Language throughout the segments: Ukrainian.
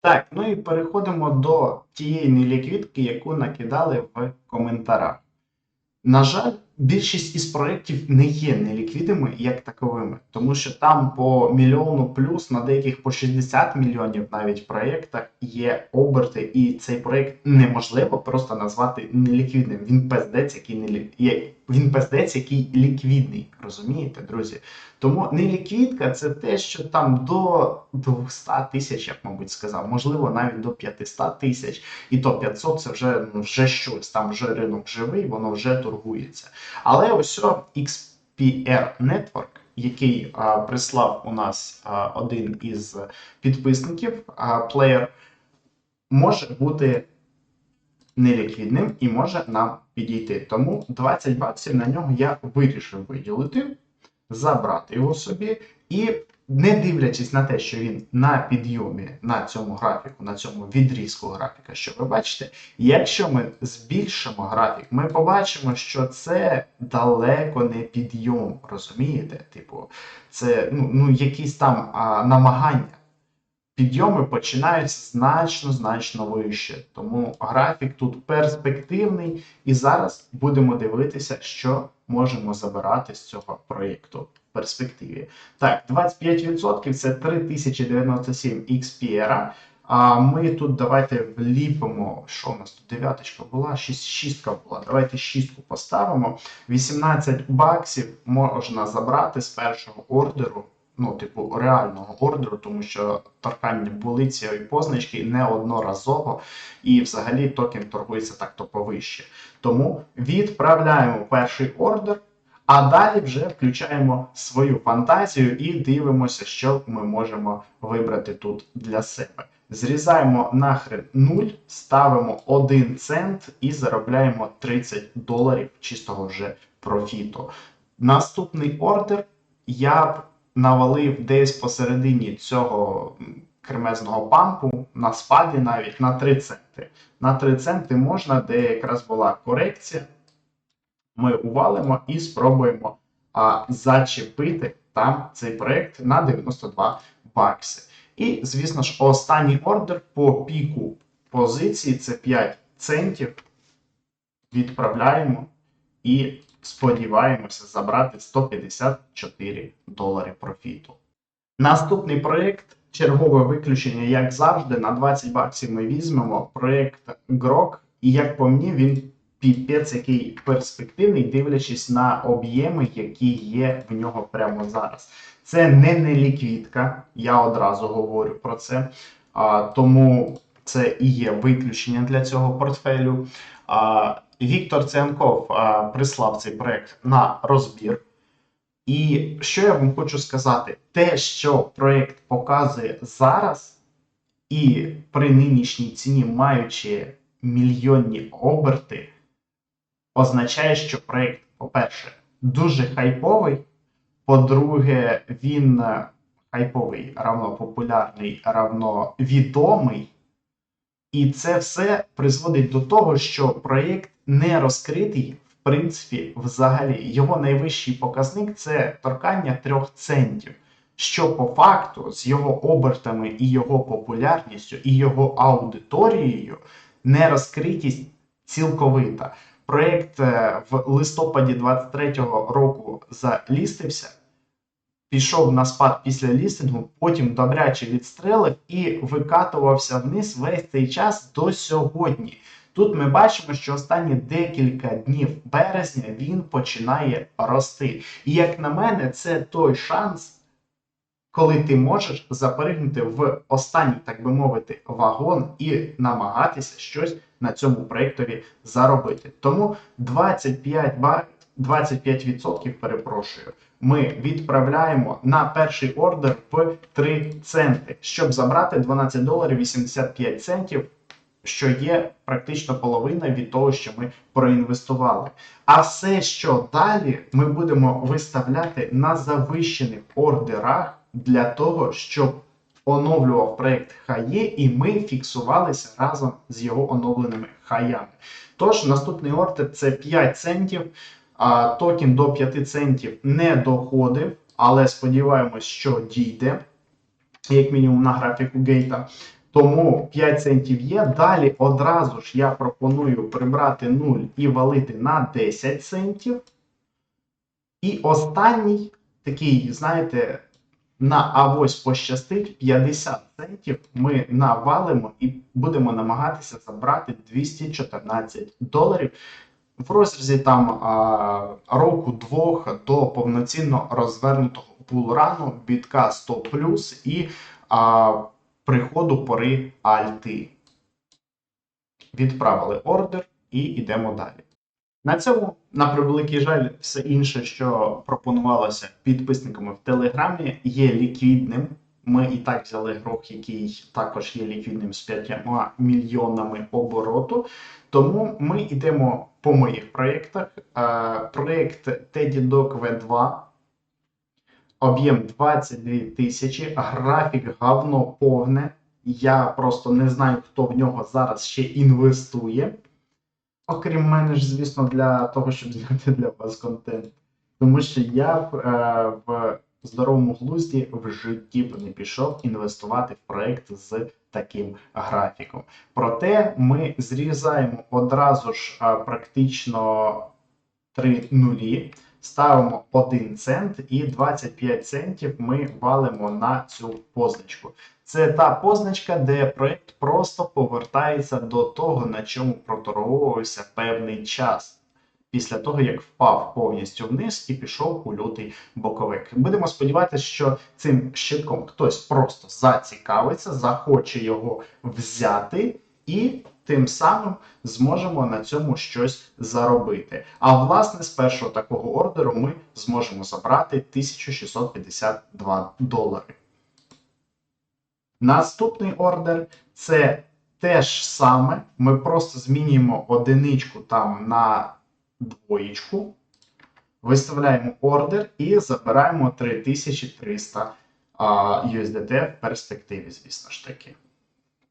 Так, ну і переходимо до тієї неліквідки, яку накидали в коментарях. На жаль, більшість із проєктів не є неліквідними як таковими, тому що там по мільйону плюс на деяких по 60 мільйонів навіть проєктах є оберти, і цей проєкт неможливо просто назвати неліквідним. Він пиздець, який не він пиздець, який ліквідний. Розумієте, друзі? Тому неліквідка це те, що там до 200 тисяч, я б мабуть сказав, можливо, навіть до 500 тисяч. І то 500 це вже, ну, вже щось, там вже ринок живий, воно вже торгується. Але ось XPR Network, який а, прислав у нас а, один із підписників, а, плеєр, може бути неліквідним і може нам підійти. Тому 20 баксів на нього я вирішив виділити, забрати його собі і. Не дивлячись на те, що він на підйомі на цьому графіку, на цьому відрізку графіка, що ви бачите, якщо ми збільшимо графік, ми побачимо, що це далеко не підйом, розумієте? Типу, це ну, ну якісь там а, намагання. Підйоми починаються значно значно вище. Тому графік тут перспективний, і зараз будемо дивитися, що можемо забирати з цього проєкту в перспективі. Так, 25% це 3097 XPR. А ми тут давайте вліпимо, що у нас тут дев'яточка була, шість, шістка була. Давайте шістку поставимо. 18 баксів можна забрати з першого ордеру. Ну, типу, реального ордеру, тому що торкання були цієї позначки неодноразово, і взагалі токен торгується так-то повище. Тому відправляємо перший ордер, а далі вже включаємо свою фантазію і дивимося, що ми можемо вибрати тут для себе. Зрізаємо нахрен 0, ставимо 1 цент і заробляємо 30 доларів чистого вже профіту. Наступний ордер я б навалив десь посередині цього кремезного пампу, на спаді навіть на 3 центи. На 3 центи можна, де якраз була корекція. Ми увалимо і спробуємо а, зачепити там цей проект на 92 бакси. І, звісно ж, останній ордер по піку позиції це 5 центів. Відправляємо і сподіваємося забрати 154 долари профіту. Наступний проєкт, чергове виключення, як завжди, на 20 баксів ми візьмемо проєкт Grok, і як по мені, він піпець, який перспективний, дивлячись на об'єми, які є в нього прямо зараз. Це не неліквідка, я одразу говорю про це. А, тому це і є виключення для цього портфелю. Віктор Цианков а, прислав цей проект на розбір. І що я вам хочу сказати? Те, що проект показує зараз, і при нинішній ціні, маючи мільйонні оберти, означає, що проект, по-перше, дуже хайповий. По-друге, він хайповий, равно популярний, равно відомий. І це все призводить до того, що проєкт не розкритий, в принципі, взагалі. Його найвищий показник це торкання 3 центів. Що по факту з його обертами і його популярністю, і його аудиторією не розкритість цілковита. Проєкт е, в листопаді 23-го року залістився, пішов на спад після лістингу, потім добряче відстрелив і викатувався вниз весь цей час до сьогодні. Тут ми бачимо, що останні декілька днів березня він починає рости. І як на мене, це той шанс, коли ти можеш запригнути в останній, так би мовити, вагон і намагатися щось на цьому проєктові заробити. Тому 25 ба- 25% перепрошую. Ми відправляємо на перший ордер в 3 центи, щоб забрати 12 доларів 85 центів, що є практично половина від того, що ми проінвестували. А все, що далі, ми будемо виставляти на завищених ордерах для того, щоб оновлював проект хає, і ми фіксувалися разом з його оновленими хаями. Тож, наступний ордер це 5 центів. Токен до 5 центів не доходив, але сподіваємось, що дійде, як мінімум на графіку гейта. Тому 5 центів є. Далі одразу ж я пропоную прибрати 0 і валити на 10 центів. І останній такий, знаєте, на авось пощастить 50 центів ми навалимо і будемо намагатися забрати 214 доларів в розрізі там року двох до повноцінно розвернутого пулрану бітка 100 і а, приходу пори альти. Відправили ордер і йдемо далі. На цьому, на превеликий жаль, все інше, що пропонувалося підписниками в Телеграмі, є ліквідним. Ми і так взяли грох, який також є ліквідним з 5 мільйонами обороту. Тому ми йдемо по моїх проєктах. Е, Проєкт TeddyDog V2. Об'єм 22 тисячі, графік говно повне. Я просто не знаю, хто в нього зараз ще інвестує. Окрім мене ж, звісно, для того, щоб зняти для вас контент. Тому що я б, е, в здоровому глузді в житті б не пішов інвестувати в проект з таким графіком. Проте ми зрізаємо одразу ж практично 3 нулі, ставимо 1 цент і 25 центів ми валимо на цю позначку. Це та позначка, де проект просто повертається до того, на чому проторговувався певний час. Після того, як впав повністю вниз і пішов у лютий боковик. Будемо сподіватися, що цим щитком хтось просто зацікавиться, захоче його взяти, і тим самим зможемо на цьому щось заробити. А власне, з першого такого ордеру ми зможемо забрати 1652 долари. Наступний ордер це те ж саме. Ми просто змінюємо одиничку там на двоєчку, виставляємо ордер і забираємо 3300 USDT в перспективі, звісно ж таки.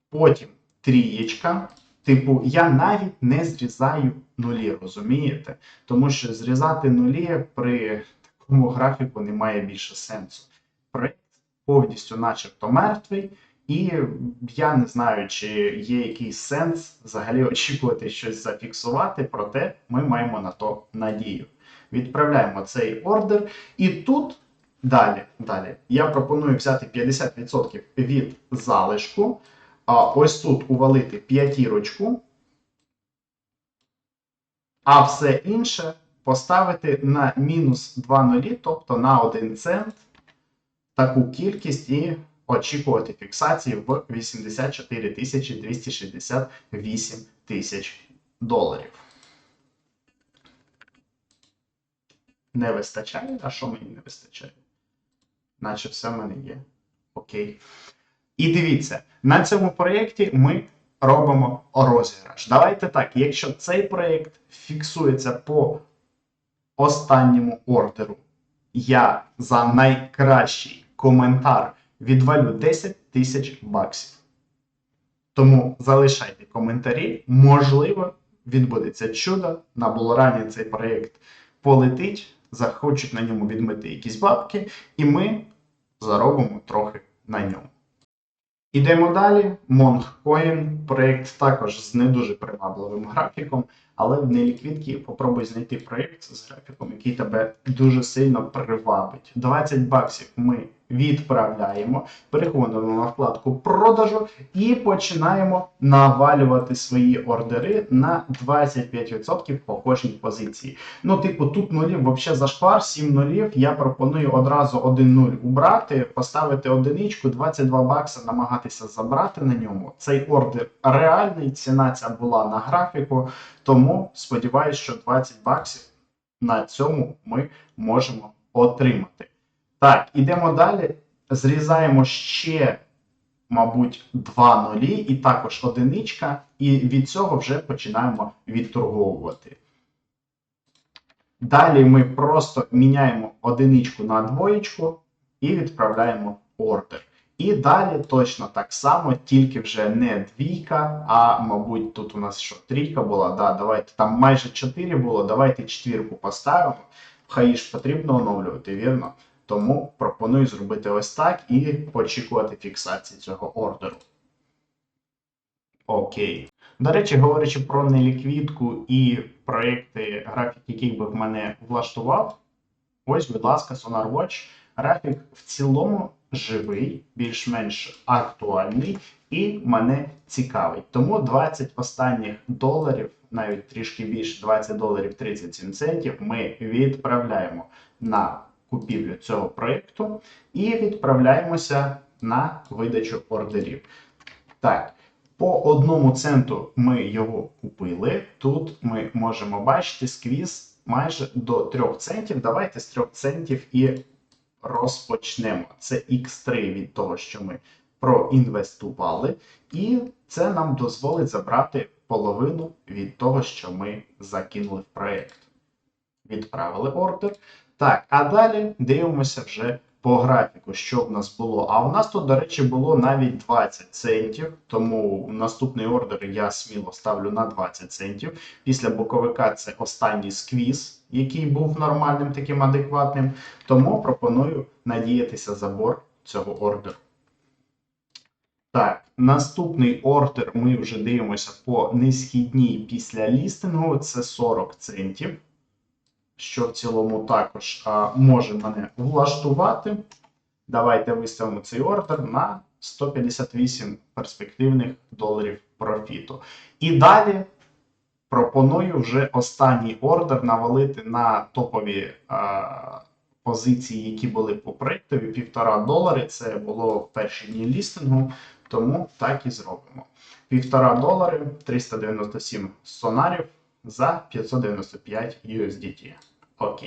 Потім трієчка. Типу, я навіть не зрізаю нулі, розумієте? Тому що зрізати нулі при такому графіку не має більше сенсу. Проект повністю начебто мертвий, і я не знаю, чи є якийсь сенс взагалі очікувати щось зафіксувати, проте ми маємо на то надію. Відправляємо цей ордер, і тут далі, далі я пропоную взяти 50% від залишку. А ось тут увалити п'ятірочку, а все інше поставити на мінус 2 нулі, тобто на 1 цент таку кількість і очікувати фіксації в 84 тисячі 268 тисяч доларів. Не вистачає? А що мені не вистачає? Наче все в мене є. Окей. І дивіться, на цьому проєкті ми робимо розіграш. Давайте так, якщо цей проєкт фіксується по останньому ордеру, я за найкращий коментар відвалю 10 тисяч баксів. Тому залишайте коментарі. Можливо, відбудеться чудо. На Булорані цей проєкт полетить, захочуть на ньому відмити якісь бабки, і ми заробимо трохи на ньому. Ідемо далі. Monkcoin, проєкт також з не дуже привабливим графіком, але в неліквідки попробуй знайти проєкт з графіком, який тебе дуже сильно привабить. 20 баксів ми відправляємо, переходимо на вкладку продажу і починаємо навалювати свої ордери на 25% по кожній позиції. Ну, типу, тут нулів взагалі зашквар, 7 нулів. Я пропоную одразу 1 нуль убрати, поставити одиничку, 22 бакса, намагатися забрати на ньому. Цей ордер реальний, ціна ця була на графіку, тому сподіваюся, що 20 баксів на цьому ми можемо отримати. Так, ідемо далі. Зрізаємо ще, мабуть, два нулі, і також одиничка, і від цього вже починаємо відторговувати. Далі ми просто міняємо одиничку на двоєчку і відправляємо ордер. І далі точно так само, тільки вже не двійка, а, мабуть, тут у нас що трійка була. Да, давайте Там майже 4 було, давайте четвірку поставимо. Хай ж потрібно оновлювати, вірно? Тому пропоную зробити ось так і очікувати фіксації цього ордеру. Окей. До речі, говорячи про неліквідку і проекти, графік, який би в мене влаштував, ось, будь ласка, Sonar Watch. Графік в цілому живий, більш-менш актуальний і мене цікавить. Тому 20 останніх доларів, навіть трішки більше, 20 доларів 37 центів, ми відправляємо на купівлю цього проєкту і відправляємося на видачу ордерів. Так, по одному центу ми його купили. Тут ми можемо бачити сквіз майже до 3 центів. Давайте з 3 центів і розпочнемо. Це X3 від того, що ми проінвестували, і це нам дозволить забрати половину від того, що ми закинули в проєкт. Відправили ордер. Так, а далі дивимося вже по графіку, що в нас було. А в нас тут, до речі, було навіть 20 центів, тому наступний ордер я сміло ставлю на 20 центів. Після боковика це останній сквіз, який був нормальним, таким адекватним. Тому пропоную надіятися забор цього ордеру. Так, наступний ордер ми вже дивимося по дні після лістингу. Це 40 центів що в цілому також а, може мене влаштувати. Давайте виставимо цей ордер на 158 перспективних доларів профіту. І далі пропоную вже останній ордер навалити на топові а, позиції, які були по проєктові, півтора долари. Це було в перші дні лістингу, тому так і зробимо. Півтора долари, 397 сонарів за 595 USDT. Окей.